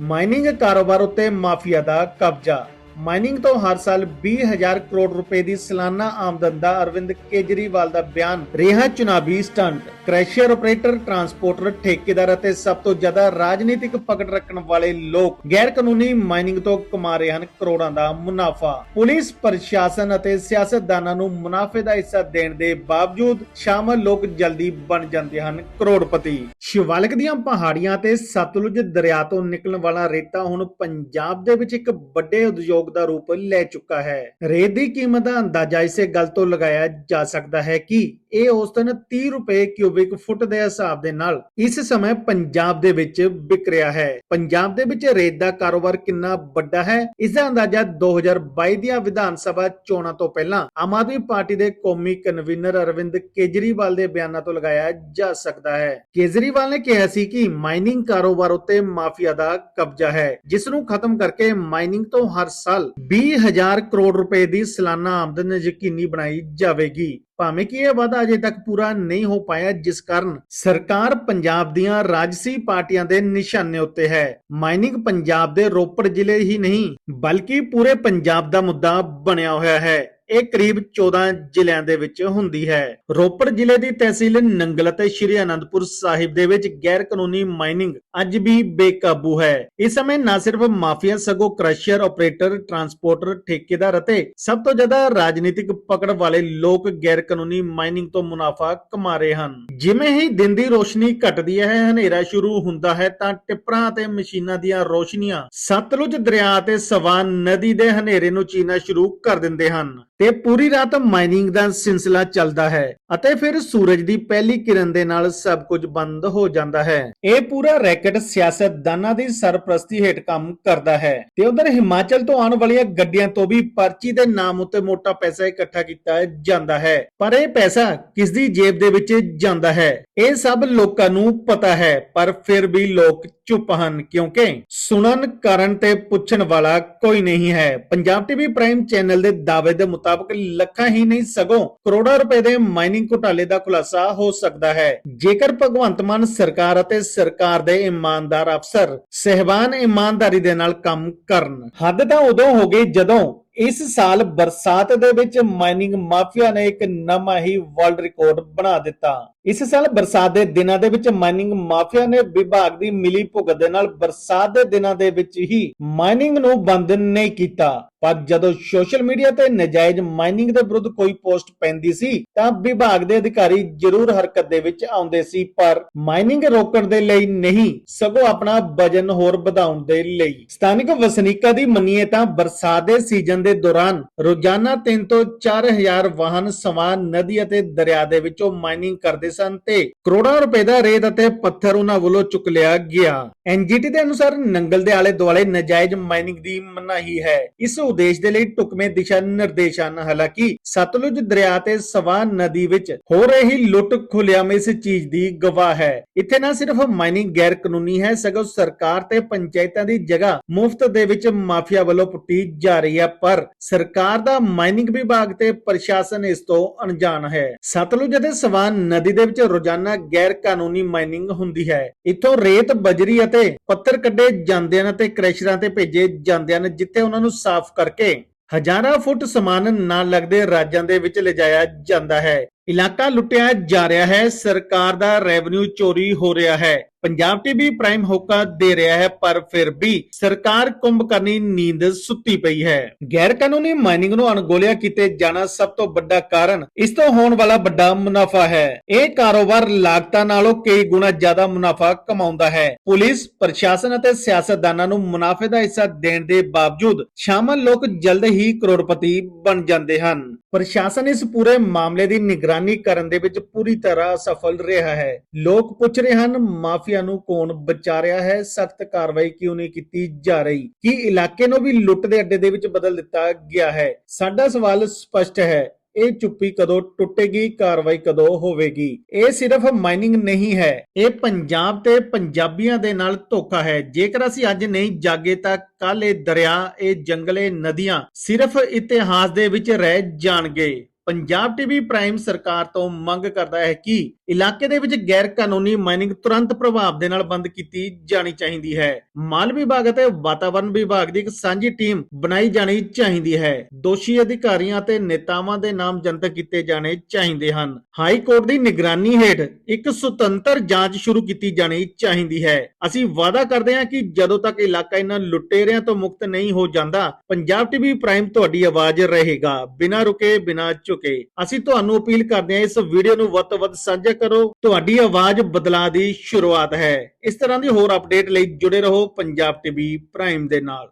Mining ਕਾਰੋਬਾਰ ਉੱਤੇ mafia ਦਾ ਕਬਜ਼ਾ। ਮਾਈਨਿੰਗ ਤੋਂ ਹਰ ਸਾਲ 20000 ਕਰੋੜ ਰੁਪਏ ਦੀ ਸਾਲਾਨਾ ਆਮਦਨ ਦਾ ਅਰਵਿੰਦ ਕੇਜਰੀਵਾਲ ਦਾ ਬਿਆਨ। ਰਿਹਾ ਚੁਣਾਵੀ ਸਟੰਟ ਕ੍ਰੈਸ਼ਰ ਆਪਰੇਟਰ, ਟਰਾਂਸਪੋਰਟਰ, ਠੇਕੇਦਾਰ ਅਤੇ ਸਭ ਤੋਂ ਜ਼ਿਆਦਾ ਰਾਜਨੀਤਿਕ ਪਕੜ ਰੱਖਣ ਵਾਲੇ ਲੋਕ ਗੈਰ ਕਾਨੂੰਨੀ ਮਾਈਨਿੰਗ ਤੋਂ ਕਮਾ ਰਹੇ ਹਨ ਕਰੋੜਾਂ ਦਾ ਮੁਨਾਫਾ। ਪੁਲਿਸ, ਪ੍ਰਸ਼ਾਸਨ ਅਤੇ ਸਿਆਸਤਦਾਨਾਂ ਨੂੰ ਮੁਨਾਫੇ ਦਾ ਹਿੱਸਾ ਦੇਣ ਦੇ ਬਾਵਜੂਦ ਸ਼ਾਮਲ ਲੋਕ ਜਲਦੀ ਬਣ ਜਾਂਦੇ ਹਨ ਕਰੋੜਪਤੀ। ਸ਼ਿਵਾਲਿਕ ਦੀਆਂ ਪਹਾੜੀਆਂ ਤੇ ਸਤਲੁਜ ਦਰਿਆ ਤੋਂ ਨਿਕਲਣ ਵਾਲਾ ਰੇਤਾ ਹੁਣ ਪੰਜਾਬ ਦੇ ਵਿੱਚ ਇੱਕ ਵੱਡੇ ਉਦਯੋਗ ਦਾ ਰੂਪ ਲੈ ਚੁੱਕਾ ਹੈ। ਰੇਤ ਦੀ ਕੀਮਤ ਦਾ ਅੰਦਾਜ਼ਾ ਇਸੇ ਗੱਲ ਤੋਂ ਲਗਾਇਆ ਜਾ ਸਕਦਾ ਹੈ ਕਿ ਇਹ ਔਸਤਨ 30 ਰੁਪਏ ਕਿਊਬਿਕ ਫੁੱਟ ਦੇ ਹਿਸਾਬ ਦੇ ਨਾਲ ਇਸ ਸਮੇਂ ਪੰਜਾਬ ਦੇ ਵਿੱਚ ਵਿਕ ਰਿਹਾ ਹੈ। ਪੰਜਾਬ ਦੇ ਵਿੱਚ ਰੇਤ ਦਾ ਕਾਰੋਬਾਰ ਕਿੰਨਾ ਵੱਡਾ ਹੈ, ਇਸ ਦਾ ਅੰਦਾਜ਼ਾ 2022 ਦੀਆਂ ਵਿਧਾਨ ਸਭਾ ਚੋਣਾਂ ਤੋਂ ਪਹਿਲਾਂ ਆਮ ਆਦਮੀ ਪਾਰਟੀ ਦੇ ਕੌਮੀ ਕਨਵੀਨਰ ਅਰਵਿੰਦ ਕੇਜਰੀਵਾਲ ਦੇ ਬਿਆਨਾਂ ਤੋਂ ਲਗਾਇਆ ਜਾ ਸਕਦਾ ਹੈ। ਕੇਜਰੀਵਾਲ ਨੇ ਕਿਹਾ ਸੀ ਕਿ ਮਾਈਨਿੰਗ ਕਾਰੋਬਾਰ ਉੱਤੇ ਮਾਫੀਆ ਦਾ ਕਬਜ਼ਾ ਹੈ, ਜਿਸ ਨੂੰ ਖਤਮ ਕਰਕੇ ਮਾਈਨਿੰਗ ਤੋਂ ਹਰ ਸਾਲ 20000 ਕਰੋੜ ਰੁਪਏ ਦੀ ਸਾਲਾਨਾ ਆਮਦਨ ਯਕੀਨੀ ਬਣਾਈ ਜਾਵੇਗੀ। ਭਾਵੇਂ ਕਿ ਇਹ ਵਾਅਦਾ ਅਜੇ ਤੱਕ ਪੂਰਾ ਨਹੀਂ ਹੋ ਪਾਇਆ, ਜਿਸ ਕਾਰਨ ਸਰਕਾਰ ਪੰਜਾਬ ਦੀਆਂ ਰਾਜਸੀ ਪਾਰਟੀਆਂ ਦੇ ਨਿਸ਼ਾਨੇ ਉੱਤੇ ਹੈ। ਮਾਈਨਿੰਗ ਪੰਜਾਬ ਦੇ ਰੋਪੜ ਜ਼ਿਲ੍ਹੇ ਹੀ ਨਹੀਂ, ਬਲਕਿ ਪੂਰੇ ਪੰਜਾਬ ਦਾ ਮੁੱਦਾ ਬਣਿਆ ਹੋਇਆ ਹੈ। ਇਹ ਕਰੀਬ 14 ਜ਼ਿਲ੍ਹਿਆਂ ਦੇ ਵਿੱਚ ਹੁੰਦੀ ਹੈ। ਰੋਪੜ ਜ਼ਿਲ੍ਹੇ ਦੀ ਤਹਿਸੀਲ ਨੰਗਲ ਅਤੇ ਸ਼੍ਰੀ ਅਨੰਦਪੁਰ ਸਾਹਿਬ ਦੇ ਵਿੱਚ ਗੈਰ ਕਾਨੂੰਨੀ ਮਾਈਨਿੰਗ ਅੱਜ ਵੀ ਬੇਕਾਬੂ ਹੈ। ਇਸ ਸਮੇਂ ਨਾ ਸਿਰਫ ਮਾਫੀਆ, ਸਗੋਂ ਕ੍ਰਸ਼ਰ, ਆਪਰੇਟਰ, ਟਰਾਂਸਪੋਰਟਰ, ਠੇਕੇਦਾਰ ਅਤੇ ਸਭ ਤੋਂ ਜ਼ਿਆਦਾ ਰਾਜਨੀਤਿਕ ਪਕੜ ਵਾਲੇ ਲੋਕ ਗੈਰ ਕਾਨੂੰਨੀ ਮਾਈਨਿੰਗ ਤੋਂ ਮੁਨਾਫਾ ਕਮਾ ਰਹੇ ਹਨ। ਜਿਵੇਂ ਹੀ ਦਿਨ ਦੀ ਰੋਸ਼ਨੀ ਘਟਦੀ ਹੈ, ਹਨੇਰਾ ਸ਼ੁਰੂ ਹੁੰਦਾ ਹੈ ਤਾਂ ਟਿੱਪਰਾਂ ਅਤੇ ਮਸ਼ੀਨਾਂ ਦੀਆਂ ਰੋਸ਼ਨੀਆਂ ਸਤਲੁਜ ਦਰਿਆ ਤੇ ਸਵਾਨ ਨਦੀ ਦੇ ਹਨੇਰੇ ਨੂੰ ਚੀਨਾ ਸ਼ੁਰੂ ਕਰ ਦਿੰਦੇ ਹਨ। ਤੇ ਪੂਰੀ ਰਾਤ ਮਾਈਨਿੰਗ ਦਾ ਸਿਲਸਿਲਾ ਚੱਲਦਾ ਹੈ ਅਤੇ ਫਿਰ ਸੂਰਜ ਦੀ ਪਹਿਲੀ ਕਿਰਨ ਦੇ ਨਾਲ ਸਭ ਕੁਝ ਬੰਦ ਹੋ ਜਾਂਦਾ ਹੈ। ਇਹ ਪੂਰਾ ਰੈਕਟ ਸਿਆਸਤਦਾਨਾਂ ਦੀ ਸਰਪ੍ਰਸਤੀ ਹੇਠ ਕੰਮ ਕਰਦਾ ਹੈ ਤੇ ਉਧਰ ਹਿਮਾਚਲ ਤੋਂ ਆਉਣ ਵਾਲੀਆਂ ਗੱਡੀਆਂ ਤੋਂ ਵੀ ਪਰਚੀ ਦੇ ਨਾਮ ਉੱਤੇ ਮੋਟਾ ਪੈਸਾ ਇਕੱਠਾ ਕੀਤਾ ਜਾਂਦਾ ਹੈ। ਪਰ ਇਹ ਪੈਸਾ ਕਿਸ ਦੀ ਜੇਬ ਦੇ ਵਿੱਚ ਜਾਂਦਾ ਹੈ? ਇਹ ਸਭ ਲੋਕਾਂ ਨੂੰ ਪਤਾ ਹੈ, ਪਰ ਫਿਰ ਵੀ ਲੋਕ ਚੁੱਪ ਹਨ ਕਿਉਂਕਿ ਸੁਣਨ, ਕਰਨ ਤੇ ਪੁੱਛਣ ਵਾਲਾ ਕੋਈ ਨਹੀਂ ਹੈ। ਪੰਜਾਬ ਟੀਵੀ ਪ੍ਰਾਈਮ ਚੈਨਲ ਦੇ ਦਾਅਵੇ ਦੇ ਮੁਤਾਬਕ ਲੱਖਾਂ ਹੀ ਨਹੀਂ, ਸਗੋਂ ਕਰੋੜਾਂ ਰੁਪਏ ਦੇ ਮਾਈਨਿੰਗ ਘੁਟਾਲੇ ਦਾ ਖੁਲਾਸਾ ਹੋ ਸਕਦਾ ਹੈ। ਜੇਕਰ ਭਗਵੰਤ ਮਾਨ ਸਰਕਾਰ ਅਤੇ ਸਰਕਾਰ ਦੇ ਇਮਾਨਦਾਰ ਅਫਸਰ ਸਹਿਬਾਨ ਇਮਾਨਦਾਰੀ ਦੇ ਨਾਲ ਕੰਮ ਕਰਨ, ਹੱਦ ਤਾਂ ਉਦੋਂ ਹੋ ਗਈ ਜਦੋਂ ਇਸ ਸਾਲ ਬਰਸਾਤ ਦੇ ਵਿੱਚ ਮਾਈਨਿੰਗ ਮਾਫੀਆ ਨੇ ਇੱਕ ਨਵਾਂ ਹੀ ਵਰਲਡ ਰਿਕਾਰਡ ਬਣਾ ਦਿੱਤਾ। ਇਸ ਸਾਲ ਬਰਸਾਤ ਦੇ ਦਿਨਾਂ ਦੇ ਵਿੱਚ ਮਾਈਨਿੰਗ ਮਾਫੀਆ ਨੇ ਵਿਭਾਗ ਦੀ ਮਿਲੀ ਭੁਗਤ ਦੇ ਨਾਲ ਬਰਸਾਤ ਦੇ ਦਿਨਾਂ ਦੇ ਵਿੱਚ ਹੀ ਮਾਈਨਿੰਗ ਨੂੰ ਬੰਦ ਨਹੀਂ ਕੀਤਾ। ਪਰ ਜਦੋਂ ਸੋਸ਼ਲ ਮੀਡੀਆ ਤੇ ਨਜਾਇਜ਼ ਮਾਈਨਿੰਗ ਦੇ ਵਿਰੁੱਧ ਕੋਈ ਪੋਸਟ ਪੈਂਦੀ ਸੀ, ਤਾਂ ਵਿਭਾਗ ਦੇ ਅਧਿਕਾਰੀ ਜ਼ਰੂਰ ਹਰਕਤ ਦੇ ਵਿੱਚ ਆਉਂਦੇ ਸੀ, ਪਰ ਮਾਈਨਿੰਗ ਰੋਕਣ ਦੇ ਲਈ ਨਹੀਂ, ਸਗੋਂ ਆਪਣਾ ਵਜਨ ਹੋਰ ਵਧਾਉਣ ਦੇ ਲਈ। ਸਥਾਨਕ ਵਸਨੀਕਾਂ ਦੀ ਮੰਨੀਏ ਤਾਂ ਬਰਸਾਤ ਦੇ ਸੀਜ਼ਨ ਦੇ ਦੌਰਾਨ ਰੋਜ਼ਾਨਾ 3 ਤੋਂ 4000 ਵਾਹਨ ਸਵਾਨ ਨਦੀ ਅਤੇ ਦਰਿਆ ਦੇ ਵਿੱਚੋਂ ਮਾਈਨਿੰਗ ਕਰਦੇ ਸਨ ਤੇ ਕਰੋੜਾਂ ਰੁਪਏ ਦਾ ਰੇਤ ਅਤੇ ਪੱਥਰ ਉਹਨਾਂ ਵੱਲੋਂ ਚੁੱਕ ਲਿਆ ਗਿਆ। ਐਨਜੀਟੀ ਦੇ ਅਨੁਸਾਰ ਨੰਗਲ ਦੇ ਆਲੇ ਦੁਆਲੇ ਨਜਾਇਜ਼ ਮਾਈਨਿੰਗ ਦੀ ਮਨਾਹੀ ਹੈ। ਇਸ ਉਦੇਸ਼ ਦੇ ਲਈ ਟੁਕਮੇ ਦਿਸ਼ਾ ਨਿਰਦੇਸ਼ ਹਨ। ਹਾਲਾਂਕਿ ਸਤਲੁਜ ਦਰਿਆ ਤੇ ਸਵਾਨ ਨਦੀ ਵਿੱਚ ਹੋ ਰਹੀ ਲੁੱਟ ਖੁੱਲਿਆਮ ਇਸ ਚੀਜ਼ ਦੀ ਗਵਾਹ ਹੈ। ਇੱਥੇ ਨਾ ਸਿਰਫ ਮਾਈਨਿੰਗ ਗੈਰ ਕਾਨੂੰਨੀ ਹੈ, ਸਗੋਂ ਸਰਕਾਰ ਤੇ ਪੰਚਾਇਤਾਂ ਦੀ ਜਗ੍ਹਾ ਮੁਫਤ ਦੇ ਵਿੱਚ ਮਾਫੀਆ ਵੱਲੋਂ ਪੁੱਟੀ ਜਾ ਰਹੀ ਹੈ, ਪਰ ਸਰਕਾਰ ਦਾ ਮਾਈਨਿੰਗ ਵਿਭਾਗ ਤੇ ਪ੍ਰਸ਼ਾਸਨ ਇਸ ਤੋਂ ਅਣਜਾਣ ਹੈ। ਸਤਲੁਜ ਅਤੇ ਸਵਾਨ ਨਦੀ ਦੇ ਵਿੱਚ ਰੋਜ਼ਾਨਾ ਗੈਰ ਕਾਨੂੰਨੀ ਮਾਈਨਿੰਗ ਹੁੰਦੀ ਹੈ। ਇੱਥੋਂ ਰੇਤ, ਬਜਰੀ ਅਤੇ ਪੱਥਰ ਕੱਢੇ ਜਾਂਦੇ ਹਨ ਤੇ ਕ੍ਰੈਸ਼ਰਾਂ ਤੇ ਭੇਜੇ ਜਾਂਦੇ ਹਨ, ਜਿੱਥੇ ਉਹਨਾਂ ਨੂੰ ਸਾਫ਼ ਕਰਕੇ ਹਜ਼ਾਰਾਂ ਫੁੱਟ ਸਮਾਨ ਨਾਲ ਲੱਗਦੇ ਰਾਜਾਂ ਦੇ ਵਿੱਚ ਲਿਜਾਇਆ ਜਾਂਦਾ ਹੈ। ਇਲਾਕਾ ਲੁੱਟਿਆ ਜਾ ਰਿਹਾ ਹੈ। ਸਰਕਾਰ ਦਾ ਰੈਵਨਿਊ ਚੋਰੀ ਹੋ ਰਿਹਾ ਹੈ। ਪੰਜਾਬ ਟੀਵੀ ਪ੍ਰਾਈਮ ਹੋਕਾ ਦੇ ਰਿਹਾ ਹੈ, ਪਰ ਫਿਰ ਵੀ ਸਰਕਾਰ ਕੁੰਭਕਰਨੀ ਨੀਂਦ ਸੁੱਤੀ ਪਈ ਹੈ। ਗੈਰ ਕਾਨੂੰਨੀ ਮਾਈਨਿੰਗ ਨੂੰ ਅਣਗੋਲਿਆ ਕੀਤੇ ਜਾਣਾ ਸਭ ਤੋਂ ਵੱਡਾ ਕਾਰਨ, ਇਸ ਤੋਂ ਹੋਣ ਵਾਲਾ ਵੱਡਾ ਮੁਨਾਫਾ ਹੈ। ਇਹ ਕਾਰੋਬਾਰ ਲਾਗਤਾਂ ਨਾਲੋਂ ਕਈ ਗੁਣਾ ਜ਼ਿਆਦਾ ਮੁਨਾਫਾ ਕਮਾਉਂਦਾ ਹੈ। ਪੁਲਿਸ, ਪ੍ਰਸ਼ਾਸਨ ਅਤੇ ਸਿਆਸਤਦਾਨਾਂ ਨੂੰ ਮੁਨਾਫੇ ਦਾ ਹਿੱਸਾ ਦੇਣ ਦੇ ਬਾਵਜੂਦ ਸ਼ਾਮਲ ਲੋਕ ਜਲਦ ਹੀ ਕਰੋੜਪਤੀ ਬਣ ਜਾਂਦੇ ਹਨ। ਪ੍ਰਸ਼ਾਸਨ ਇਸ ਪੂਰੇ ਮਾਮਲੇ ਦੀ ਨਿਗਰਾਨੀ ਕਰਨ ਦੇ ਵਿੱਚ ਪੂਰੀ ਤਰ੍ਹਾਂ ਅਸਫਲ ਰਿਹਾ ਹੈ। ਲੋਕ ਪੁੱਛ ਰਹੇ ਹਨ, ਮਾਫ਼ੀ ਮਾਫੀਆ ਨੂੰ ਕੌਣ ਬਚਾ ਰਿਹਾ ਹੈ? ਸਖਤ ਕਾਰਵਾਈ ਕਿਉਂ ਨਹੀਂ ਕੀਤੀ ਜਾ ਰਹੀ? ਕੀ ਇਲਾਕੇ ਨੂੰ ਵੀ ਲੁੱਟ ਦੇ ਅੱਡੇ ਦੇ ਵਿੱਚ ਬਦਲ ਦਿੱਤਾ ਗਿਆ ਹੈ? ਸਾਡਾ ਸਵਾਲ ਸਪਸ਼ਟ ਹੈ। ਇਹ ਚੁੱਪੀ ਕਦੋਂ ਟੁੱਟੇਗੀ? ਕਾਰਵਾਈ ਕਦੋਂ ਹੋਵੇਗੀ? ਇਹ ਸਿਰਫ ਮਾਈਨਿੰਗ ਨਹੀਂ ਹੈ। ਇਹ ਪੰਜਾਬ ਤੇ ਪੰਜਾਬੀਆਂ ਦੇ ਨਾਲ ਧੋਖਾ ਹੈ। ਜੇਕਰ ਅਸੀਂ ਅੱਜ ਨਹੀਂ ਜਾਗੇ ਤਾਂ ਕੱਲ ਇਹ ਦਰਿਆ, ਇਹ ਜੰਗਲੇ ਨਦੀਆਂ ਸਿਰਫ ਇਤਿਹਾਸ ਦੇ ਵਿੱਚ ਰਹਿ ਜਾਣਗੇ। ਪੰਜਾਬ ਟੀਵੀ ਪ੍ਰਾਈਮ ਸਰਕਾਰ ਤੋਂ ਮੰਗ ਕਰਦਾ ਹੈ ਕਿ ਇਲਾਕੇ ਦੇ ਵਿੱਚ ਗੈਰ ਕਾਨੂੰਨੀ ਮਾਈਨਿੰਗ ਤੁਰੰਤ ਪ੍ਰਭਾਵ ਦੇ ਨਾਲ ਬੰਦ ਕੀਤੀ ਜਾਣੀ ਚਾਹੀਦੀ ਹੈ। ਮਾਲ ਵਿਭਾਗ ਅਤੇ ਵਾਤਾਵਰਣ ਵਿਭਾਗ ਦੀ ਇੱਕ ਸਾਂਝੀ ਟੀਮ ਬਣਾਈ ਜਾਣੀ ਚਾਹੀਦੀ ਹੈ। ਦੋਸ਼ੀ ਅਧਿਕਾਰੀਆਂ ਅਤੇ ਨੇਤਾਵਾਂ ਦੇ ਨਾਮ ਜਨਤਕ ਕੀਤੇ ਜਾਣੇ ਚਾਹੀਦੇ ਹਨ। ਹਾਈ ਕੋਰਟ ਦੀ ਨਿਗਰਾਨੀ ਹੇਠ ਇੱਕ ਸੁਤੰਤਰ ਜਾਂਚ ਸ਼ੁਰੂ ਕੀਤੀ ਜਾਣੀ ਚਾਹੀਦੀ ਹੈ। ਅਸੀਂ ਵਾਅਦਾ ਕਰਦੇ ਹਾਂ ਕਿ ਜਦੋਂ ਤੱਕ ਇਲਾਕਾ ਇਹਨਾਂ ਲੁਟੇਰਿਆਂ ਤੋਂ ਮੁਕਤ ਨਹੀਂ ਹੋ ਜਾਂਦਾ, ਪੰਜਾਬ ਟੀਵੀ ਪ੍ਰਾਈਮ ਤੁਹਾਡੀ ਆਵਾਜ਼ ਰਹੇਗਾ। ਬਿਨਾਂ ਰੁਕੇ, ਬਿਨਾਂ ਚੁੱਕ ਝੁਕੇ ਅਸੀਂ ਤੁਹਾਨੂੰ ਅਪੀਲ ਕਰਦੇ ਹਾਂ ਇਸ ਵੀਡੀਓ ਨੂੰ ਵੱਧ ਤੋਂ ਵੱਧ ਸਾਂਝਾ ਕਰੋ। ਤੁਹਾਡੀ ਆਵਾਜ਼ ਬਦਲਾਅ ਦੀ ਸ਼ੁਰੂਆਤ ਹੈ। ਇਸ ਤਰ੍ਹਾਂ ਦੀ ਹੋਰ ਅਪਡੇਟ ਲਈ ਜੁੜੇ ਰਹੋ ਪੰਜਾਬ ਟੀਵੀ ਪ੍ਰਾਈਮ ਦੇ ਨਾਲ।